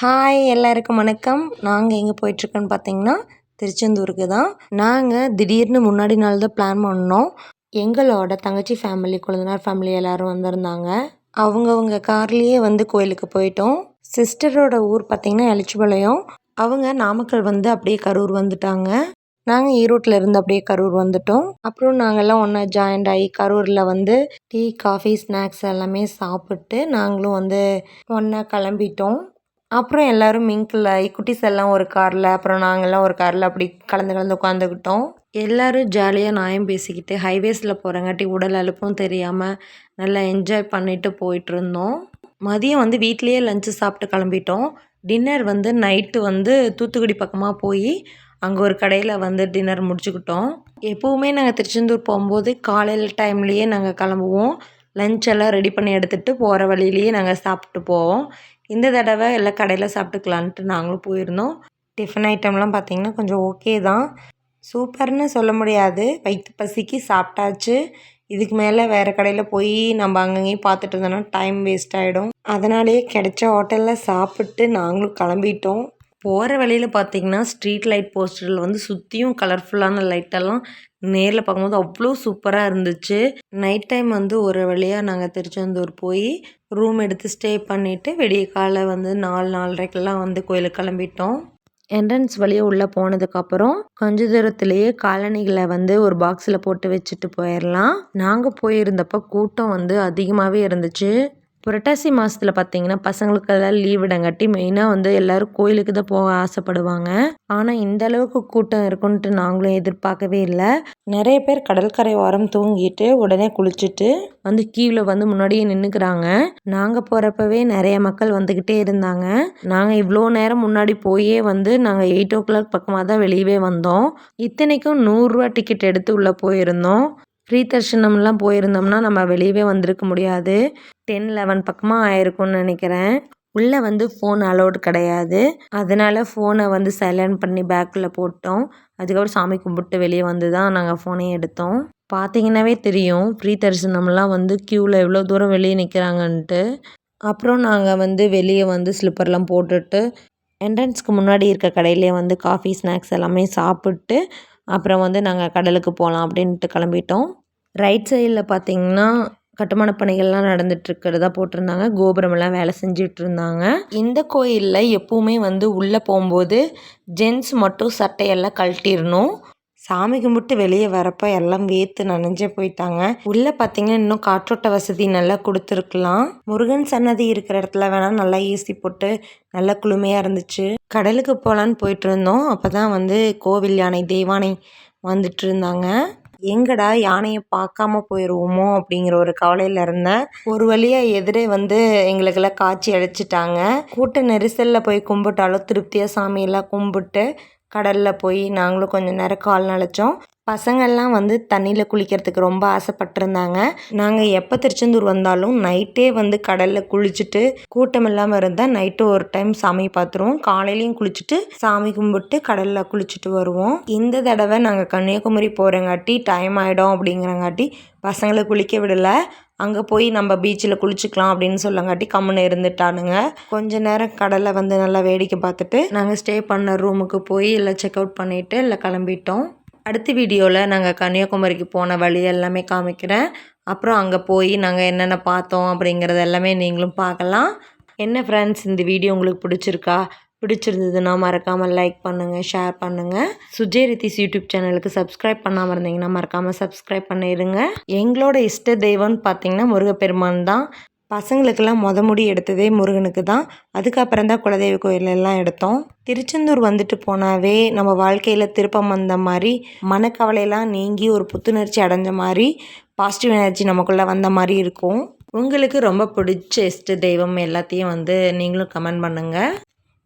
Hi எல்லாருக்கும் வணக்கம். நாங்கள் எங்கே போயிட்டுருக்கோன்னு பார்த்தீங்கன்னா திருச்செந்தூருக்கு தான். நாங்கள் திடீர்னு முன்னாடி நாள் தான் பிளான் பண்ணோம். எங்களோட தங்கச்சி ஃபேமிலி குழந்தைனார் ஃபேமிலி எல்லோரும் வந்திருந்தாங்க. அவங்கவுங்க கார்லேயே வந்து கோயிலுக்கு போயிட்டோம். சிஸ்டரோட ஊர் பார்த்திங்கன்னா எலிச்சிபாளையம் அவங்க நாமக்கல் வந்து அப்படியே கரூர் வந்துட்டாங்க. நாங்கள் ஈரோட்டில் இருந்து அப்படியே கரூர் வந்துட்டோம். அப்புறம் நாங்கள்லாம் ஒன்றா ஜாயிண்ட் ஆகி கரூரில் வந்து டீ காஃபி ஸ்நாக்ஸ் எல்லாமே சாப்பிட்டு நாங்களும் வந்து ஒன்றா கிளம்பிட்டோம். அப்புறம் எல்லோரும் மிங்கில் குட்டிஸ் எல்லாம் ஒரு காரில் அப்புறம் நாங்கள்லாம் ஒரு காரில் அப்படி கலந்து கலந்து உட்காந்துக்கிட்டோம். எல்லோரும் ஜாலியாக நியாயம் பேசிக்கிட்டு ஹைவேஸில் போகிறங்காட்டி உடல் அலுப்பும் தெரியாமல் நல்லா என்ஜாய் பண்ணிட்டு போயிட்டுருந்தோம். மதியம் வந்து வீட்லேயே லஞ்சு சாப்பிட்டு கிளம்பிட்டோம். டின்னர் வந்து நைட்டு வந்து தூத்துக்குடி பக்கமாக போய் அங்கே ஒரு கடையில் வந்து டின்னர் முடிச்சுக்கிட்டோம். எப்போவுமே நாங்கள் திருச்செந்தூர் போகும்போது காலையில் டைம்லேயே நாங்கள் கிளம்புவோம். லஞ்ச் எல்லாம் ரெடி பண்ணி எடுத்துகிட்டு போகிற வழியிலேயே நாங்கள் சாப்பிட்டு போவோம். இந்த தடவை எல்லாம் கடையில் சாப்பிட்டுக்கலான்ட்டு நாங்களும் போயிருந்தோம். டிஃபன் ஐட்டம்லாம் பார்த்திங்கன்னா கொஞ்சம் ஓகே தான். சூப்பர்னு சொல்ல முடியாது. வயிற்று பசிக்கு சாப்பிட்டாச்சு. இதுக்கு மேலே வேறு கடையில் போய் நம்ம அங்கங்கேயும் பார்த்துட்டு இருந்தோன்னா டைம் வேஸ்ட் ஆகிடும் அதனாலேயே கிடைச்ச ஹோட்டலில் சாப்பிட்டு நாங்களும் கிளம்பிட்டோம். போகிற வழியில் பார்த்தீங்கன்னா ஸ்ட்ரீட் லைட் போஸ்டரில் வந்து சுற்றியும் கலர்ஃபுல்லான லைட்டெல்லாம் நேரில் பார்க்கும்போது அவ்வளோ சூப்பராக இருந்துச்சு. நைட் டைம் வந்து ஒரு வழியாக நாங்கள் திருச்செந்தூர் போய் ரூம் எடுத்து ஸ்டே பண்ணிவிட்டு வெடிய காலை வந்து நாலு நாலரைக்கெல்லாம் வந்து கோயிலுக்கு கிளம்பிட்டோம். என்ட்ரன்ஸ் வழியாக உள்ளே போனதுக்கப்புறம் கொஞ்ச தூரத்துலேயே காலணிகளை வந்து ஒரு பாக்ஸில் போட்டு வச்சுட்டு போயிடலாம் நாங்கள் போயிருந்தப்போ கூட்டம் வந்து அதிகமாகவே இருந்துச்சு. புரட்டாசி மாதத்தில் பார்த்தீங்கன்னா பசங்களுக்கெல்லாம் லீவ் விடங்காட்டி மெயினாக வந்து எல்லோரும் கோயிலுக்கு தான் போக ஆசைப்படுவாங்க. ஆனால் இந்த அளவுக்கு கூட்டம் இருக்குன்ட்டு நாங்களும் எதிர்பார்க்கவே இல்லை. நிறைய பேர் கடற்கரை ஓரம் தூங்கிட்டு உடனே குளிச்சுட்டு வந்து கீவில் வந்து முன்னாடியே நின்றுக்கிறாங்க நாங்கள் போகிறப்பவே நிறைய மக்கள் வந்துக்கிட்டே இருந்தாங்க. நாங்கள் இவ்வளோ நேரம் முன்னாடி போயே வந்து நாங்கள் எயிட் ஓ கிளாக் பக்கமாக தான் வெளியவே வந்தோம். இத்தனைக்கும் நூறுரூவா டிக்கெட் எடுத்து உள்ளே போயிருந்தோம். ஃப்ரீ தர்ஷனம்லாம் போயிருந்தோம்னா நம்ம வெளியவே வந்திருக்க முடியாது. டென் லெவன் பக்கமாக ஆயிருக்கும்னு நினைக்கிறேன். உள்ளே வந்து ஃபோன் அலோடு கிடையாது. அதனால் ஃபோனை வந்து சைலண்ட் பண்ணி பேக்கில் போட்டோம். அதுக்கப்புறம் சாமி கும்பிட்டு வெளியே வந்து தான் நாங்கள் ஃபோனையும் எடுத்தோம். பார்த்தீங்கன்னாவே தெரியும் ஃப்ரீ தரிசனம்லாம் வந்து க்யூவில் எவ்வளோ தூரம் வெளியே நிற்கிறாங்கன்ட்டு அப்புறம் நாங்கள் வந்து வெளியே வந்து ஸ்லிப்பர்லாம் போட்டுட்டு என்ட்ரன்ஸ்க்கு முன்னாடி இருக்க கடையிலே வந்து காஃபி ஸ்நாக்ஸ் எல்லாமே சாப்பிட்டு அப்புறம் வந்து நாங்கள் கடலுக்கு போகலாம் அப்படின்ட்டு கிளம்பிட்டோம். ரைட் சைடில் பார்த்திங்கன்னா கட்டுமான பணிகள்லாம் நடந்துட்டுருக்கிறதா போட்டிருந்தாங்க. கோபுரமெல்லாம் வேலை செஞ்சுட்டு இருந்தாங்க இந்த கோயிலில் எப்பவுமே வந்து உள்ளே போகும்போது ஜென்ஸ் மட்டும் சட்டையெல்லாம் கழட்டிடணும். சாமி கும்பிட்டு வெளியே வரப்போ எல்லாம் வேத்து நனைஞ்சே போயிட்டாங்க. உள்ளே பார்த்தீங்கன்னா இன்னும் காற்றோட்ட வசதி நல்லா கொடுத்துருக்கலாம். முருகன் சன்னதி இருக்கிற இடத்துல வேணால் நல்லா ஏசி போட்டு நல்லா குளுமையாக இருந்துச்சு. கடலுக்கு போகலான்னு போயிட்டு இருந்தோம். அப்போ தான் வந்து கோவில் யானை தெய்வானை வந்துட்டு இருந்தாங்க எங்கடா யானையை பார்க்காம போயிடுவோமோ அப்படிங்கிற ஒரு கவலையில் இருந்தேன். ஒரு வழியாக எதிரே வந்து எங்களுக்கெல்லாம் காட்சி அழைச்சிட்டாங்க கூட்ட நெரிசலில் போய் கும்பிட்டாலும் திருப்தியாக சாமியெல்லாம் கும்பிட்டு கடலில் போய் நாங்களும் கொஞ்சம் நேரம் கால் நனைச்சோம் பசங்கள்லாம் வந்து தண்ணியில் குளிக்கிறதுக்கு ரொம்ப ஆசைப்பட்டிருந்தாங்க. நாங்கள் எப்போ திருச்செந்தூர் வந்தாலும் நைட்டே வந்து கடலில் குளிச்சுட்டு கூட்டம் இல்லாமல் இருந்தால் நைட்டு ஒரு டைம் சாமி பார்த்துருவோம் காலையிலையும் குளிச்சுட்டு சாமி கும்பிட்டு கடலில் குளிச்சுட்டு வருவோம். இந்த தடவை நாங்கள் கன்னியாகுமரி போகிறங்காட்டி டைம் ஆகிடும் அப்படிங்கிறங்காட்டி பசங்களை குளிக்க விடலை. அங்கே போய் நம்ம பீச்சில் குளிச்சுக்கலாம் அப்படின்னு சொல்லங்காட்டி கம்முன்னு இருந்துட்டானுங்க. கொஞ்ச நேரம் கடலை வந்து நல்லா வேடிக்கை பார்த்துட்டு நாங்கள் ஸ்டே பண்ண ரூமுக்கு போய் இல்லை செக் அவுட் பண்ணிவிட்டு இல்லை கிளம்பிட்டோம். அடுத்த வீடியோவில் நாங்கள் கன்னியாகுமரிக்கு போன வழி எல்லாமே காமிக்கிறேன். அப்புறம் அங்கே போய் நாங்கள் என்னென்ன பார்த்தோம் அப்படிங்கிறது எல்லாமே நீங்களும் பார்க்கலாம். என்ன ஃப்ரெண்ட்ஸ் இந்த வீடியோ உங்களுக்கு பிடிச்சிருக்கா? பிடிச்சிருந்ததுன்னா மறக்காமல் லைக் பண்ணுங்கள் ஷேர் பண்ணுங்கள் சுஜயரித்திஸ் யூடியூப் சேனலுக்கு சப்ஸ்கிரைப் பண்ணாமல் இருந்தீங்கன்னா மறக்காமல் சப்ஸ்கிரைப் பண்ணிடுங்க. எங்களோட இஷ்ட தெய்வம்னு பார்த்தீங்கன்னா முருகப்பெருமான் தான். பசங்களுக்கெல்லாம் மொத முடி எடுத்ததே முருகனுக்கு தான். அதுக்கப்புறம் தான் குலதெய்வ கோயிலெல்லாம் எடுத்தோம். திருச்செந்தூர் வந்துட்டு போனாவே நம்ம வாழ்க்கையில் திருப்பம் வந்த மாதிரி மனக்கவலையெல்லாம் நீங்கி ஒரு புத்துணர்ச்சி அடைஞ்ச மாதிரி பாசிட்டிவ் எனர்ஜி நமக்குள்ளே வந்த மாதிரி இருக்கும். உங்களுக்கு ரொம்ப பிடிச்ச இஷ்ட தெய்வம் எல்லாத்தையும் வந்து நீங்களும் கமெண்ட் பண்ணுங்கள்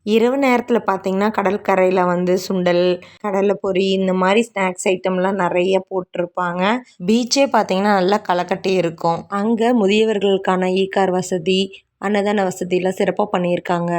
இரவு நேரத்தில் பார்த்தீங்கன்னா கடற்கரையில் வந்து சுண்டல் கடலை பொரி இந்த மாதிரி ஸ்நாக்ஸ் ஐட்டம்லாம் நிறைய போட்டிருப்பாங்க. பீச்சே பார்த்தீங்கன்னா நல்லா களைக்கட்டி இருக்கும். அங்கே முதியவர்களுக்கான ஈ கார் வசதி அன்னதான வசதியெலாம் சிறப்பாக பண்ணியிருக்காங்க.